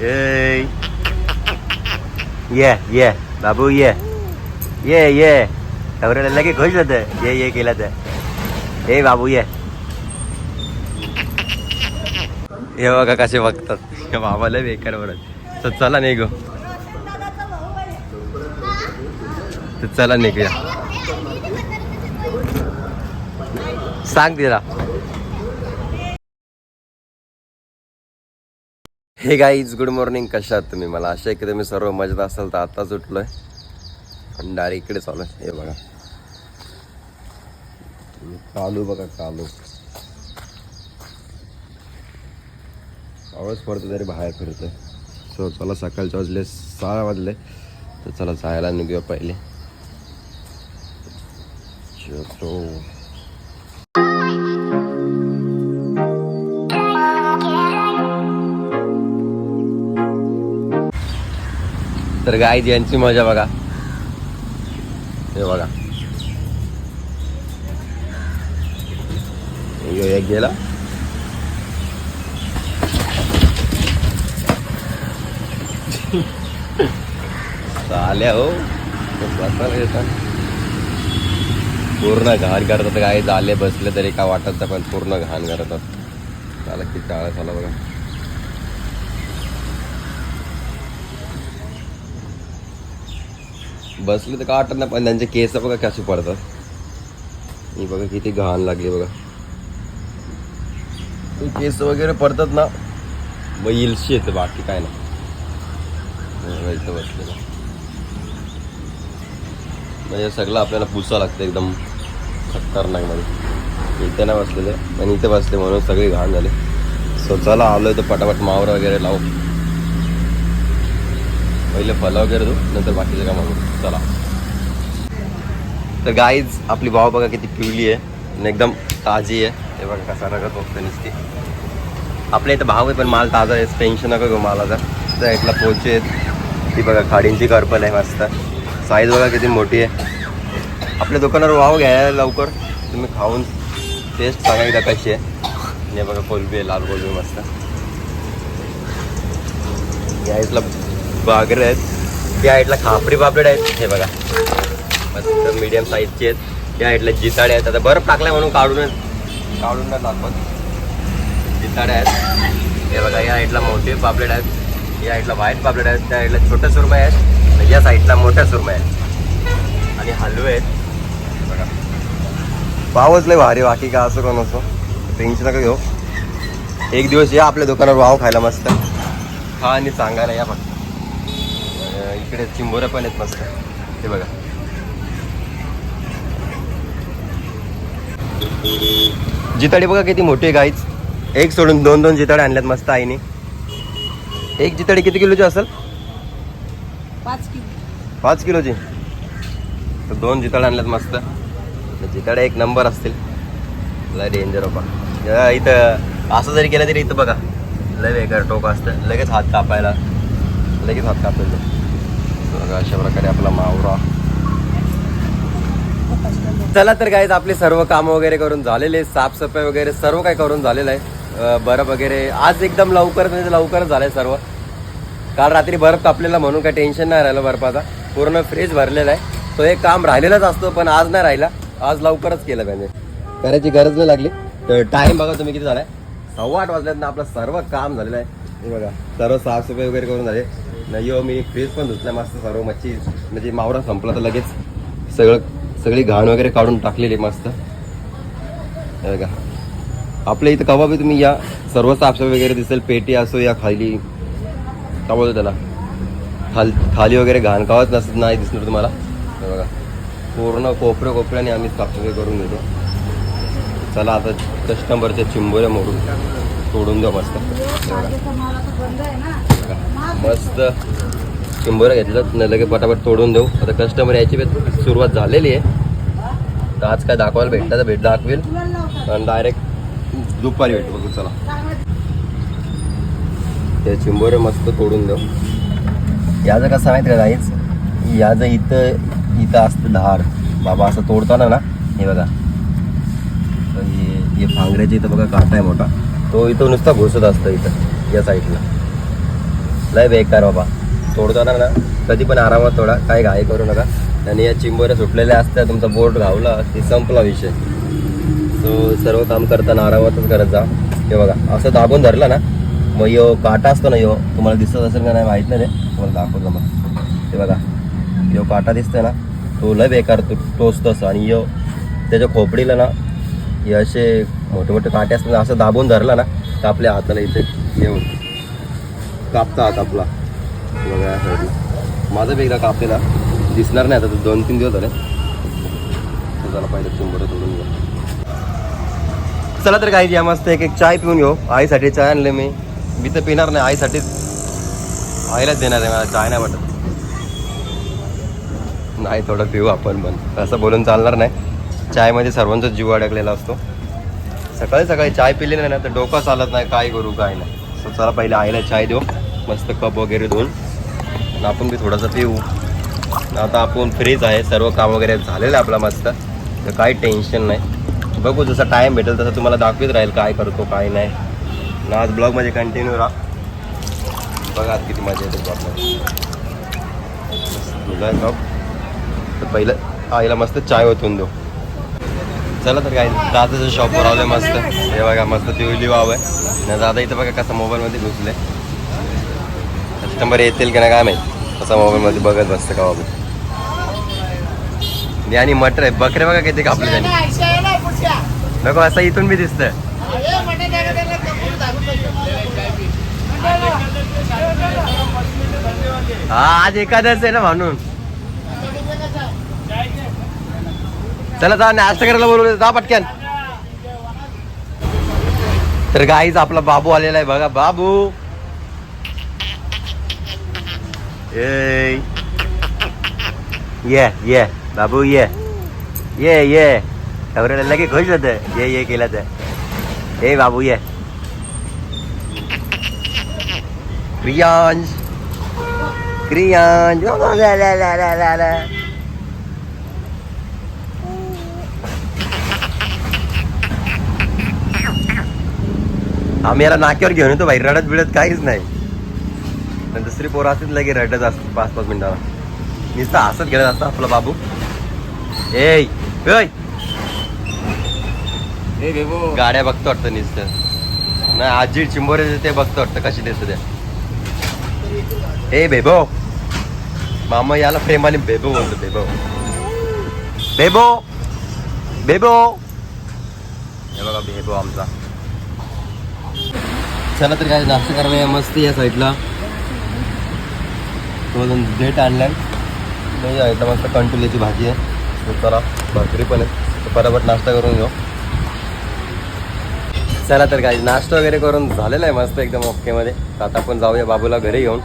ए ये ये बाबू ये ये ये नवऱ्याला लगे खुश होत. ये ये केलं तर. ए बाबू ये हे बघा कसे बघतात. हे बाबाला बेकार बरं तर चला नाही गो तर चला निघूया. सांग तिला. हे गाईज गुड मॉर्निंग कशा आहात तुम्ही? मला आशा आहे की तुम्ही सर्व मजेत असाल तर आत्ताच उठलो आहे आणि डायरेक्ट इकडे चालू आहे. हे बघा. कालू बघा कालू आवाज पडतो तरी बाहेर फिरतोय. सो चला सकाळचे वाजले सहा वाजले. तर चला जायला निघूया पहिले. चलो तर गाय यांची मजा बघा. हे बघा. एक गेला. आल्या हो. पूर्ण घाण करतात काय झाले बसले तरी का वाटत नाही, पण पूर्ण घाण करतात. चाला किती टाळा झाला बघा. बसले तर काटत नाही पण त्यांचे केस बघा कसे पडतात. मी बघा किती घाण लागली बघा. ते केस वगैरे पडतात ना मग इलशी येते बाकी काय नाही. हे इथं बसलेलं. म्हणजे सगळं आपल्याला पुसा लागतं एकदम खतरनाकमध्ये इथे नाही बसलेले पण इथे बसले म्हणून सगळी घाण झाली. सो चला आलो तर पटापट मावर वगैरे लावू. पहिले फलं वगैरे देऊ नंतर बाकीचं काम करू चला. तर गाईज आपली भाव बघा किती पिवली आहे आणि एकदम ताजी आहे. ते बघा कसा रगत बघतो नुसती आपल्या इथं भाव आहे पण माल ताजा आहे टेन्शन नका घेऊ मालाचा. त्या इथला पोचे आहेत ती बघा खाडींची करपल आहे मस्त. साईज बघा किती मोठी आहे. आपल्या दुकानावर वाव घ्यायला लवकर. तुम्ही खाऊन टेस्ट सांगा एकदा कशी आहे. बघा कोलबी आहे लाल कोलबी मस्त. या इथला बागरे आहेत. त्या साईडला खापडी पापलेट आहेत. हे बघा. मस्त मीडियम साईजचे आहेत. त्या साईडला जिताडे आहेत. आता बर्फ टाकलाय म्हणून काढून काढून नाही दाखवत जिताडे आहेत. हे बघा या साईडला मोठे पापलेट आहेत. या साईडला व्हाईट पापलेट आहेत. त्या साईडला छोटे सुरमय आहेत. या साईडला मोठ्या सुरमय आहेत. आणि हलवे आहेत. बघा. भावच लय भारी बाकी का असं कोण असो टेन्शन नका घेऊ. एक दिवस या आपल्या दुकानावर वाव खायला मस्त. खा आणि सांगायला या फक्त. इकडे चिंबोऱ्या पण आहेत मस्त. हे बघा. जिताडी बघा किती मोठी आहे गाईच एक सोडून दोन दोन जिताडे आणल्यात मस्त आईने. एक जिताडी किती किलोची असेल? पाच किलो. पाच किलोची. तर दोन जिताडे आणल्यात मस्त. जिताडे एक नंबर असतील. लय डेंजर बाबा या इथं असं जरी केलं तरी इथं बघा. लय वेगळं टोक असतं. लगेच हात कापायला. लगेच हात कापायला बघा अशा प्रकारे आपला मावरा. चला तर काय आपले सर्व काम वगैरे करून झालेले साफसफाई वगैरे सर्व काही करून झालेलं आहे. बर्फ वगैरे. आज एकदम लवकर म्हणजे लवकरच झालंय सर्व. काल रात्री बर्फ कापलेला म्हणून काही टेन्शन नाही राहिलं बर्फाचा. पूर्ण फ्रीज भरलेला आहे. तो एक काम राहिलेलाच असतो पण आज नाही राहिला. आज लवकरच केलं पाहिजे. करायची गरज नाही लागली. तर टाइम बघा तुम्ही किती झालाय. सव्वा आठ वाजल्यात ना आपलं सर्व काम झालेलं आहे. हे बघा सर्व साफसफाई वगैरे करून झाले. नाही हो मी फ्रीज पण धुतला मस्त सर्व मच्छी. म्हणजे मावरा संपला तर लगेच सगळं सगळी घाण वगैरे काढून टाकलेली मस्त. बघा. आपल्या इथं कवा बी तुम्ही या सर्व साफसफाई वगैरे दिसेल पेटी असो या खाली. का बोलतो त्याला? खाल खाली वगैरे घाण कावत नसत नाही दिसणार तुम्हाला. बघा. पूर्ण कोपऱ्या कोपऱ्याने आम्ही साफसफाई करून देतो चला आता कस्टमरच्या चिंबोऱ्या मोडून सोडून द्या मस्त. हे बघा. मस्त. चिंबोऱ्या घेतलं नाही लगे पटापट तोडून देऊ. आता कस्टमर यायची सुरुवात झालेली आहे. तर आज काय दाखवायला भेटलं तर भेट दाखवेल. आणि डायरेक्ट दुपारी भेटू बघू चला. ते चिंबोरे मस्त तोडून देऊ. याचं कसं माहिती का काहीच याचं इथं इथं असतं धार. बाबा असं तोडताना ना हे बघा. हे हे इथं बघा काटा आहे मोठा. तो इथं नुसता घुसत असतं इथं या साईडला लय बेकार बाबा. तोडताना ना कधी पण आरामात थोडा काय घाई करू नका. आणि या चिंबोऱ्या सुटलेल्या असत्या तुमचा बोट घावला की संपला विषय. सो सर्व काम करताना आरामातच करत जा. हे बघा असं दाबून धरलं ना मग यो काटा असतो ना यो तुम्हाला दिसत असेल का नाही माहीत नाही ते तुम्हाला दाखवतो मग. हे बघा यो काटा दिसतोय ना तो लय बेकार तो टोचतो असं. आणि यो त्याच्या खोपडीला ना हे असे मोठे मोठे काटे असतात ना, असं दाबून धरला ना तर आपल्या हाताला इथे येऊन कापता हात आपला. बघा या साईडला माझा वेगळा कापलेला. दिसणार नाही आता दोन तीन दिवस झाले. त्याला पाहिजे पहिले चिंबोरं तोडून घ्या चला तर काही या मस्त एक एक चाय पिऊन घेऊ. आईसाठी चाय आणले मी. मी तर पिणार नाही आईसाठीच आईलाच देणार आहे मला चाय नाही वाटत. नाही थोडं पिऊ आपण पण. असं बोलून चालणार नाही. चायमध्ये सर्वांचा जीव अडकलेला असतो. सकाळी सकाळी चाय पिलेली नाही ना तर डोकं चालत नाही काय करू काय नाही. सो चला पहिले आईला चाय देऊ. मस्त कप वगैरे धुवून आणि आपण बी थोडंसं पिऊ. आता आपण फ्रीज आहे. सर्व काम वगैरे झालेलं आहे आपला मस्त. तर काही टेन्शन नाही. बघू जसा टाईम भेटेल तसं तुम्हाला दाखवीत राहील काय करतो काय नाही. ना आज ब्लॉगमध्ये कंटिन्यू राहा. बघा आज किती मजा येते ब्लॉगमध्ये तुला ब्लॉग तर पहिलं आईला मस्त चाय ओतून देऊ. चला तर काय दादाचं शॉपवर आलं मस्त. हे बघा मस्त तिवली वाव आहे. ना दादा इथं बघा कसं मोबाईलमध्ये घुसले नंबर येतील की नाही काय माहिती. असं मोबाईलमध्ये बघत बसतं का बाबू. आणि मटर आहे बकरे बघा किती कापले त्यांनी. नको असं इथून बी दिसतंय. हा आज एखादच आहे ना म्हणून चला जा नाश्ता करायला बोलवलं जा पटक्यान तर गाईच आपला बाबू आलेला आहे. बघा बाबू. ए ये ये बाबू ये ये ये नवऱ्याला लगे खुश होत ये ये केला तर ए बाबू ये क्रियांश क्रियांश आम्ही याला नाक्यावर घेऊन येतो बाहेर रडत बिडत काहीच नाही आणि दुसरी पोरं असतील लगे रडत असत पाच पाच मिनिटाला. नुसतं हसत घेत असतं आपला बाबू. ए गाड्या बघतो वाटतं नुसतं. नाही आजी चिंबोरे ते बघतो वाटतं कशी दिसतं त्या ए बेबो. मामा याला प्रेमाने बेबो बोलतो बेबो. बेबो. बेबो. हे बघा बेबो आमचा. चला तर काय नाश्ता करायला मस्त या साईडला तो अजून डेट आणला नाही या साईडला मस्त कंटुल्याची भाजी आहे. चला भाकरी पण आहे. बराबर नाश्ता करून घेऊ. चला तर काय नाश्ता वगैरे करून झालेला आहे मस्त एकदम ओकेमध्ये तर आता आपण जाऊया बाबूला घरी घेऊन.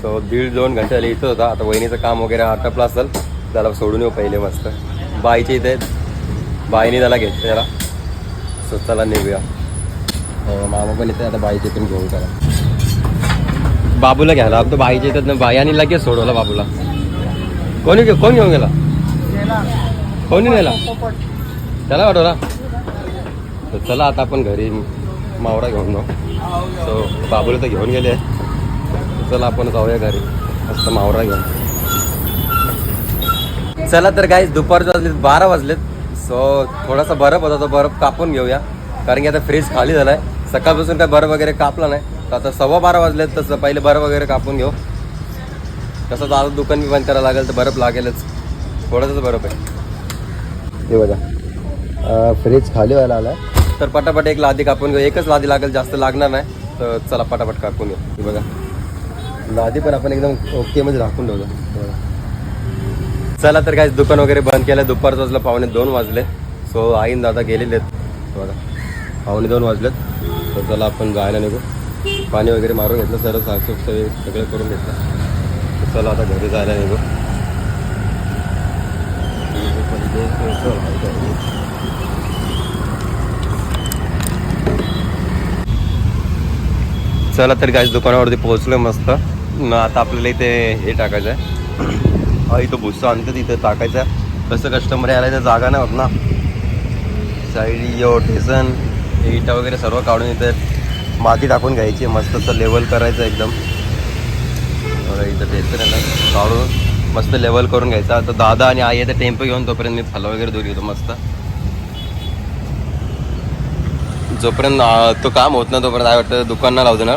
सो दीड दोन घंटे झाले इथं होता. आता वहिनीचं काम वगैरे आटपलं असेल त्याला सोडून येऊ पहिले मस्त. बाईच्या इथे बाईने त्याला घेतलं त्याला सो चला निघूया. हो मामा पण इथे आता बाईचे पण घेऊन त्याला बाबूला घ्यायला आता बाईच्या इथं ना बाई आणि लगेच सोडवलं बाबूला. कोणी कोण घेऊन गेला? कोणी नेला? त्याला वाटवला? तर चला आता आपण घरी मावरा घेऊन जाऊ. सो बाबूला तर घेऊन गेले. चला आपण जाऊया घरी. मस्त मावरा घेऊन. चला तर काय दुपारचे वाजलेत बारा वाजलेत. सो थोडासा बर्फ होता तो बर्फ कापून घेऊया. कारण की आता फ्रीज खाली झालाय. सकाळपासून काय बर्फ वगैरे कापला नाही. तर आता सव्वा बारा वाजलेत तसं पहिले बर्फ वगैरे कापून घेऊ. तसं तर आता दुकान बी बंद करायला लागेल तर बर्फ लागेलच. थोडंसंच बर्फ आहे. हे बघा. फ्रीज खाली व्हायला आला तर पटापट एक लादी कापून घेऊ. एकच लादी लागेल जास्त लागणार नाही. तर चला पटापट कापून घेऊ. हे बघा. लादी पण आपण एकदम ओके म्हणजे राखून ठेवतो. चला तर काय दुकान वगैरे बंद केलं. दुपारचं वाजलं पावणे दोन वाजले. सो आईन दादा गेलेले आहेत. बघा. पावणे दोन वाजलेत. तर चला आपण जायला निघू. पाणी वगैरे मारून घेतलं सर्व साफसूफ सगळे सगळं करून घेतलं. चला आता घरी जायला निघू. चला तर काय दुकानावरती पोहोचलो मस्त. ना आता आपल्याला इथे हे टाकायचं आहे. हा इथं भुस्सा आणतो तिथं टाकायचं आहे. कसं कस्टमर यायला इथं जागा नाही होत ना. साईड यो टेसन इटा वगैरे सर्व काढून इथे माती टाकून घ्यायची मस्त असं लेवल करायचं एकदम. इथं टेन्शन आहे ना काढून मस्त लेवल करून घ्यायचा. तर दादा आणि आई येते टेम्पो घेऊन तोपर्यंत मी फल वगैरे दूर घेतो मस्त. जोपर्यंत तो काम होत ना तोपर्यंत काय वाटतं दुकान ना लावतो ना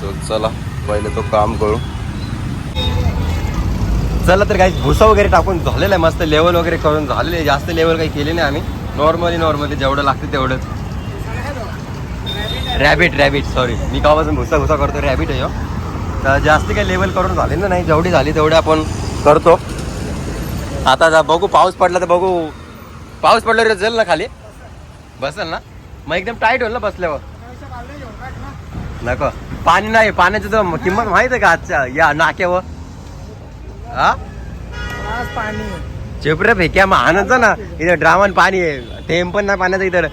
सो चला पहिले तो काम करू. चला तर काही भुसा वगैरे टाकून झालेला आहे. मस्त लेवल वगैरे करून झालेले जास्त लेवल काही केले नाही आम्ही. नॉर्मली नॉर्मली जेवढं लागतं तेवढंच. रॅबिट रॅबिट सॉरी मी कावापासून भुसा भुसा करतो रॅबिट आहे ह्यो. तर जास्त काही लेवल करून झाले ना नाही. जेवढी झाली तेवढी आपण करतो. आता जा बघू पाऊस पडला तर बघू. पाऊस पडल्यावर जाईल ना खाली. बसेल ना? मग एकदम टाईट होईल ना बसल्यावर? नको. पाणी नाही पाण्याची तर किंमत माहीत आहे का आजच्या? या नाक्यावर. हा? पाणी. चेपरे फेक्या मग आणायचं ना. इथे ड्रामान पाणी आहे. थेंब पण नाही पाण्याचं इथं.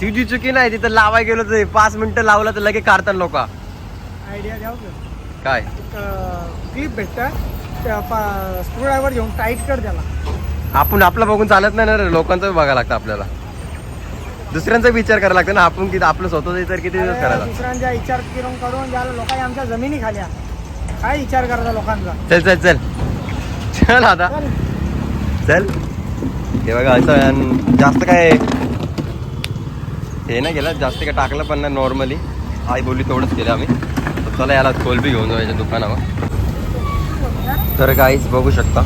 तुझी चुकी नाही तिथं लावाय गेलो तर. पाच मिनिटं लावलं तर लगेच काढतात लोक. आयडिया द्याव काय? क्लिप भेटतं त्या स्क्रू ड्रायव्हर घेऊन टाईट कर त्याला आपण आपलं बघून चालत नाही ना रे लोकांचं बघायला लागतं आपल्याला. दुसऱ्यांचा विचार करायला लागतं ना आपण किती आपलं स्वतःचा विचार किती दिवस करायला? दुसऱ्यांचा विचार करून करून ज्याला लोकांनी आमच्या जमिनी खाल्या काय विचार करायचा लोकांचा? चल चल चल. चल आता. चल. हे बघा असं जास्त काय हे नाही केलं जास्त काय टाकलं पण नाही नॉर्मली आई बोलली तेवढंच केलं आम्ही. तर चला याला कोलबी घेऊन जायच्या दुकानावर. तर काहीच बघू शकता.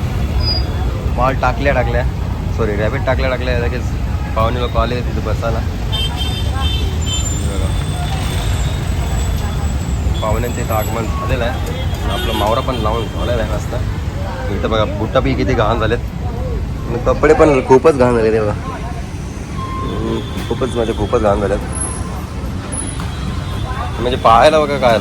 माल टाकल्या टाकल्या. सॉरी रॅबिट टाकल्या टाकल्या. लगेच पाहुणे लोक आले तिथे बसायला. हे पाहुण्यांचे इथं आगमन झालेलं आहे. आपलं मावरा पण लावून ठेवलेला आहे मस्त. इथं बघा बुट्टा बी किती घाण झालेत. आणि कपडे पण खूपच घाण झाले ते बघा. खूपच म्हणजे खूपच घाण झाल्यात. म्हणजे पाहायला बघा काय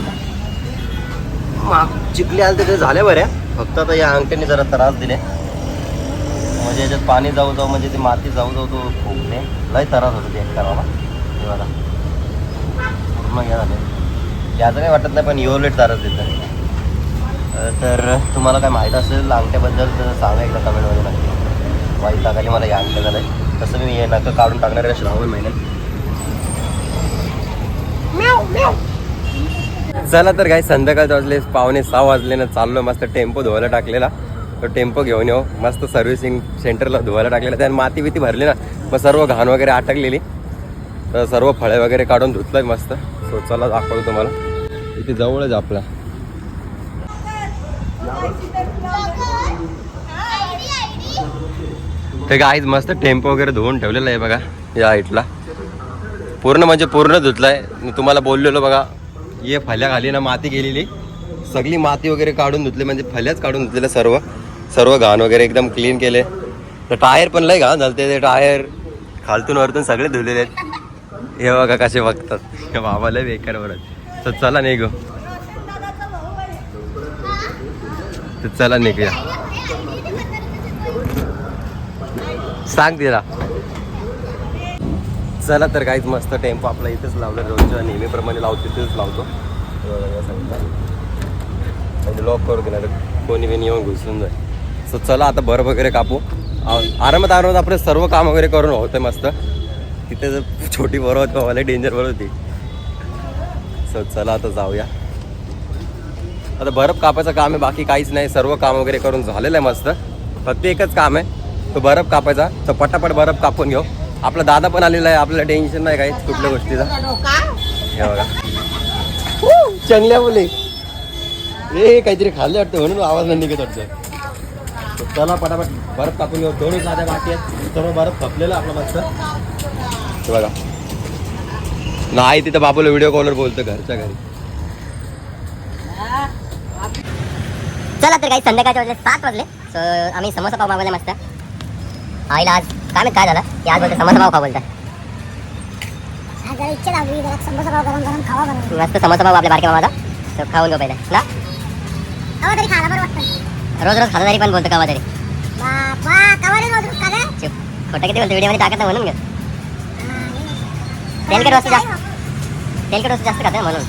माग चिखली आले ते झाले बऱ्या फक्त आता या अंगठ्याने जरा त्रास दिले. म्हणजे याच्यात पाणी जाऊ जाऊ म्हणजे ती माती जाऊ जाऊ तो खोकते लय त्रास होतो ते करावा हे पूर्ण घ्या झाले. याचं काही वाटत नाही पण युवलेट त्रास देतं. तर तुम्हाला काय माहीत असेल अंगठ्याबद्दल तर सांगा एकदा कमेंटमध्ये नक्की. वाईट टाकायला मला या अंगठ्या झालं आहे तसं मी हे नकं काढून टाकणार आहे श्रावण महिन्यात. चला तर काही संध्याकाळचे वाजले पावणे सहा वाजले ना चाललो मस्त टेम्पो धुवायला टाकलेला. तो टेम्पो घेऊन येऊ. मस्त सर्व्हिसिंग सेंटरला धुवायला टाकलेला. त्याने माती बिती भरली ना मग सर्व घाण वगैरे अटकलेली. तर सर्व फळे वगैरे काढून धुतलंय मस्त. सो चला दाखवतो तुम्हाला. इथे जवळच आपला. ते गाईज मस्त टेम्पो वगैरे धुवून ठेवलेला आहे बघा या हाईटला पूर्ण म्हणजे पूर्ण धुतलाय. मी तुम्हाला बोललेलो बघा ये फल्या खाली ना माती गेलेली. सगळी माती वगैरे काढून धुतली म्हणजे फल्याच काढून धुतलेलं सर्व. सर्व घाण वगैरे एकदम क्लीन केले. तर टायर पण लय घाण झालते ते टायर खालतून वरतून सगळे धुलेले आहेत. हे बघा कसे बघतात. हे बाबा लय बेकार बरं तर चला निघू. तर चला निघूया. सांग तिला. चला तर काहीच मस्त टेम्पो आपला इथेच लावलं रोजच्या नेहमीप्रमाणे लावतो तिथेच लावतो. म्हणजे लॉक करू देणार कोणी बिनी येऊन घुसून जाईल. सो चला आता बरं वगैरे कापू. आरामात आरामात आपलं सर्व काम वगैरे करून होतं मस्त. तिथे जर छोटी बरं होती मला डेंजर बरं होती. सो चला आता जाऊया. आता बर्फ कापायचं काम आहे बाकी काहीच नाही. सर्व काम वगैरे करून झालेलं आहे मस्त. फक्त एकच काम आहे. तो बर्फ कापायचा. तर पटापट बर्फ कापून घेऊ. आपला दादा पण आलेला आहे. आपल्याला टेन्शन नाही काहीच कुठल्या गोष्टीचा. हे बघा. चांगल्या बोले ए काहीतरी खाल्ले वाटतं म्हणून आवाज नाही निघत वाटतं. चला पटापट बर्फ कापून घेऊ. दोन्ही साध्या बाकी आहेत. सर्व बर्फ खपलेला आपला मस्त. हे बघा. नाही तिथं बाबूला व्हिडिओ कॉलवर बोलतो घरच्या घरी. चला तर काही संध्याकाळचे वाजले सात वाजले. आम्ही समोसा पाव मागवला मस्त. आईला आज काय माहीत काय झालं? की आज बोलते समोसा पाव खा बोलता जरा इच्छा लागली जरा समोसा पाव गरम गरम खावा बनवून मस्त समोसा पाव आपल्या बारक्या मामाचा. तो खाऊन घेऊ पहिले. ना? कवा तरी खायला बरं वाटतं. रोज रोज खाता तरी पण बोलतो कवा तरी. बापा कवा रे रोज खाल्लं चुप. खोटं किती बोलतो व्हिडिओमध्ये टाकत नाही म्हणून घे तेलकट वस्तू जास्त तेलकट वस्तू जास्त खाते म्हणून.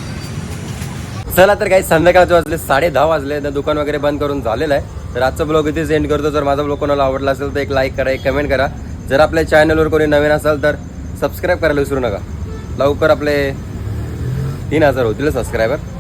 चला तर काही संध्याकाळचे वाजले साडे दहा वाजले तर दुकान वगैरे बंद करून झालेलं आहे. तर आजचा ब्लॉग इथे सेंड करतो. जर माझा ब्लॉग कोणाला आवडला असेल तर एक लाईक करा एक कमेंट करा. जर आपल्या चॅनलवर कोणी नवीन असाल तर सबस्क्राईब करायला विसरू नका. लवकर आपले तीन हजार होतील सबस्क्रायबर